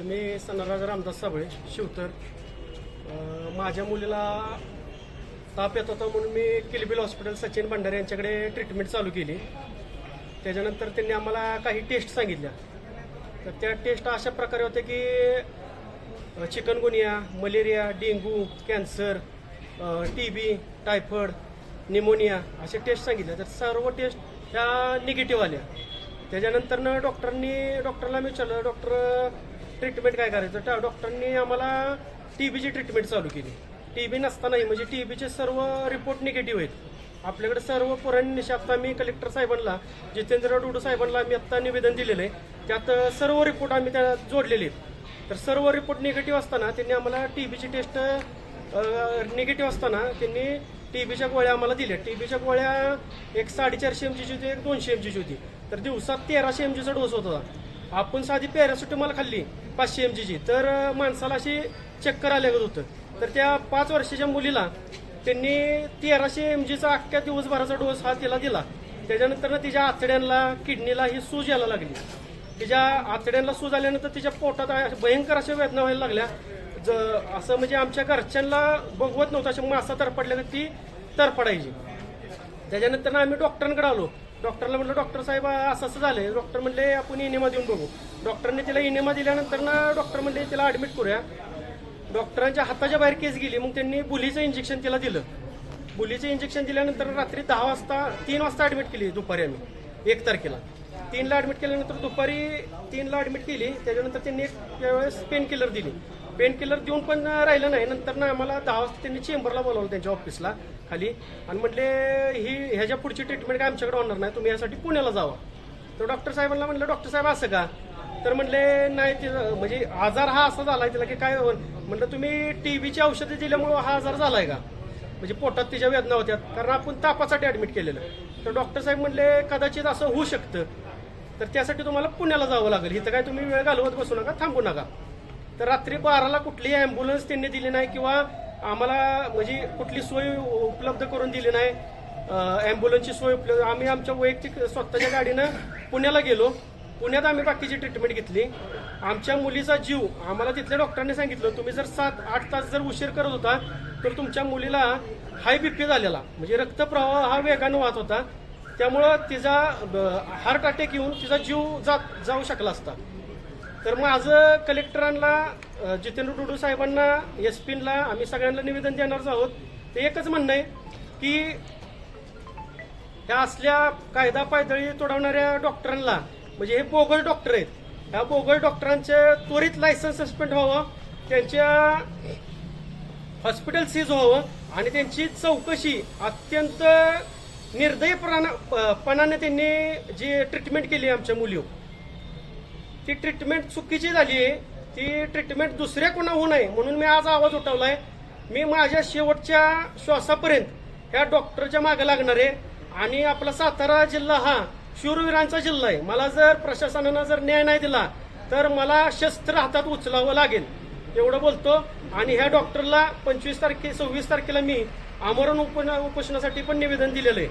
नमस्ते मी सनराज रामदास साबळे शिवतर. माझ्या मुलीला ताप येत होता म्हणून मी किलबिल हॉस्पिटल सचिन भंडारे यांच्याकडे ट्रीटमेंट चालू केली. त्याच्यानंतर त्यांनी आम्हाला काही टेस्ट सांगितल्या. तर त्या टेस्ट अशा प्रकारे होत्या की chikungunya malaria dengue cancer T B typhoid pneumonia असे टेस्ट सांगितले तर सर्व टेस्ट ह्या निगेटिव्ह आल्या. त्याच्यानंतरनं डॉक्टरांनी डॉक्टरला मी विचारलं डॉक्टर ट्रीटमेंट काय करायचं? त्या डॉक्टरांनी आम्हाला टी बीची ट्रीटमेंट चालू केली. टीबी नसतानाही म्हणजे टी बीचे सर्व रिपोर्ट निगेटिव्ह आहेत. आपल्याकडे सर्व पुराणी आता मी कलेक्टर साहेबांना जितेंद्र डुडू साहेबांना आम्ही आत्ता निवेदन दिलेलं आहे. त्यात सर्व रिपोर्ट आम्ही त्या जोडलेले आहेत. तर सर्व रिपोर्ट निगेटिव्ह असताना त्यांनी आम्हाला टी बीची टेस्ट निगेटिव्ह असताना त्यांनी टी बीच्या गोळ्या आम्हाला दिल्या. टी बीच्या गोळ्या एक साडेचारशे एम जीची होती एक दोनशे एम जीची होती. तर दिवसात तेराशे एम जीचा डोस होता. आपण साधी पॅरासिटामॉल खाल्ली पाचशे एम जीची तर माणसाला अशी चक्कर आल्यागत होतं. तर त्या पाच वर्षाच्या मुलीला त्यांनी तेराशे एम जीचा अख्ख्या दिवसभराचा डोस हा तिला दिला. त्याच्यानंतर तिच्या आतड्यांना किडनीला ही सूज यायला लागली. तिच्या आतड्यांना सूज आल्यानंतर तिच्या पोटात अशा भयंकर अशा वेदना व्हायला लागल्या. ज असं म्हणजे आमच्या घरच्यांना बघवत नव्हतं अशा मासा तरपडल्या तर ती तरपडायची त्याच्यानंतर आम्ही डॉक्टरांकडे आलो. डॉक्टरला म्हटलं डॉक्टर साहेब असं असं झालंय. डॉक्टर म्हणले आपण इनेमा देऊन बघू. डॉक्टरने तिला इनेमा दिल्यानंतर ना डॉक्टर म्हणले तिला ऍडमिट करूया. डॉक्टरांच्या हाताच्या बाहेर केस गेली मग त्यांनी बुलीचं इंजेक्शन तिला दिलं. बुलीचं इंजेक्शन दिल्यानंतर रात्री दहा वाजता तीन वाजता ऍडमिट केली दुपारी आम्ही एक तारखेला. तीनला ऍडमिट केल्यानंतर दुपारी तीनला ऍडमिट केली त्याच्यानंतर त्यांनी एक त्यावेळेस पेन किलर दिली. पेन किलर देऊन पण राहिलं नाही. नंतर ना आम्हाला दहा वाजता त्यांनी चेंबरला बोलावलं त्यांच्या ऑफिसला खाली. आणि म्हटले ही ह्याच्या पुढची ट्रीटमेंट काय आमच्याकडे होणार नाही. तुम्ही यासाठी पुण्याला जावा. तर डॉक्टर साहेबांना म्हटलं डॉक्टर साहेब असं का? तर म्हणले नाही ते म्हणजे आजार हा असा झालाय तिला की काय म्हटलं म्हणलं तुम्ही व्हीची औषधं दिल्यामुळं हा आजार झालाय का? म्हणजे पोटात तिच्या वेदना होत्या कारण आपण तापासाठी ऍडमिट केलेलं. तर डॉक्टर साहेब म्हणले कदाचित असं होऊ शकतं. तर त्यासाठी तुम्हाला पुण्याला जावं लागेल. इथं काय तुम्ही वेळ घालवत बसू नका थांबू नका. तर रात्री बाराला कुठलीही अँब्युलन्स त्यांनी दिली नाही किंवा आम्हाला म्हणजे कुठली सोय उपलब्ध करून दिली नाही. अँब्युलन्सची सोय उपलब्ध आम्ही आमच्या वैयक्तिक स्वतःच्या गाडीनं पुण्याला गेलो. पुण्यात आम्ही बाकीची ट्रीटमेंट घेतली. आमच्या मुलीचा जीव आम्हाला तिथल्या डॉक्टरांनी सांगितलं तुम्ही जर सात आठ तास जर उशीर करत होता तर तुमच्या मुलीला हाय बीपी झालेला. म्हणजे रक्तप्रवाह हा वेगानं वाहत होता. त्यामुळं तिचा हार्ट अटॅक येऊन तिचा जीव जात जाऊ शकला असता. तर मग आज कलेक्टरांना जितेंद्र टुडू साहेबांना एस पीनला आम्ही सगळ्यांना निवेदन देणारच आहोत. ते एकच म्हणणं आहे की ह्या असल्या कायदा पायदळी तोडवणाऱ्या डॉक्टरांना म्हणजे हे बोगळ डॉक्टर आहेत ह्या बोगळ डॉक्टरांचे त्वरित लायसन्स सस्पेंड व्हावं त्यांच्या हॉस्पिटल सीज व्हावं आणि त्यांची चौकशी अत्यंत निर्दयपणा पणाने त्यांनी जी ट्रीटमेंट केली आमच्या मुलीवर. ती ट्रीटमेंट चुकीची झाली आहे. ती ट्रीटमेंट दुसऱ्या कोणा होऊ नये म्हणून मी आज आवाज उठवलाय. मी माझ्या शेवटच्या श्वासापर्यंत ह्या डॉक्टरच्या मागे लागणार आहे. आणि आपला सातारा जिल्हा हा शूरवीरांचा जिल्हा आहे. मला जर प्रशासनानं जर न्याय नाही दिला तर मला शस्त्र हातात उचलावं लागेल. एवढं बोलतो. आणि ह्या डॉक्टरला पंचवीस तारखे सव्वीस तारखेला मी आमरण उप उपोषणासाठी पण निवेदन दिलेलं आहे.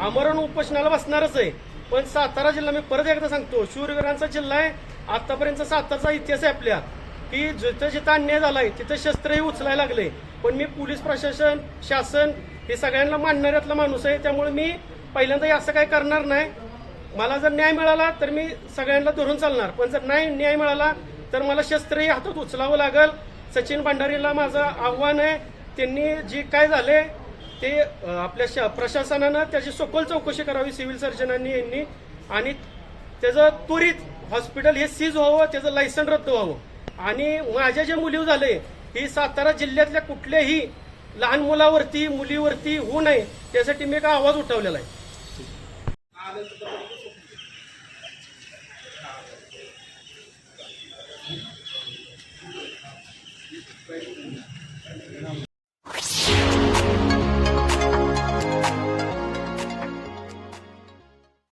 आमरण उपोषणाला बसणारच आहे. पण सातारा जिल्हा मी परत एकदा सांगतो शूरवीरांचा जिल्हा आहे. आतापर्यंत सातारचा इतिहास आहे आपल्या. की जिथं जिथं अन्याय झालाय तिथं शस्त्रही उचलायला लागले. पण मी पोलीस प्रशासन शासन हे सगळ्यांना मानणाऱ्यातला माणूस आहे. त्यामुळे मी पहिल्यांदा असं काय करणार नाही. मला जर न्याय मिळाला तर मी सगळ्यांना धरून चालणार. पण जर नाही न्याय मिळाला तर मला शस्त्रही हातात उचलावं लागेल. सचिन भंडारीला माझं आव्हान आहे. त्यांनी जे काय झाले ते आपल्या प्रशासनानं त्याची सखोल चौकशी करावी सिव्हिल सर्जनांनी यांनी आणि त्याचं त्वरित हॉस्पिटल हे सीज व्हावं त्याचं लायसन रद्द व्हावं आणि माझ्या जे मुली झाले ही सातारा जिल्ह्यातल्या कुठल्याही लहान मुलावरती मुलीवरती होऊ नये त्यासाठी मी का आवाज उठवलेला आहे Thank you.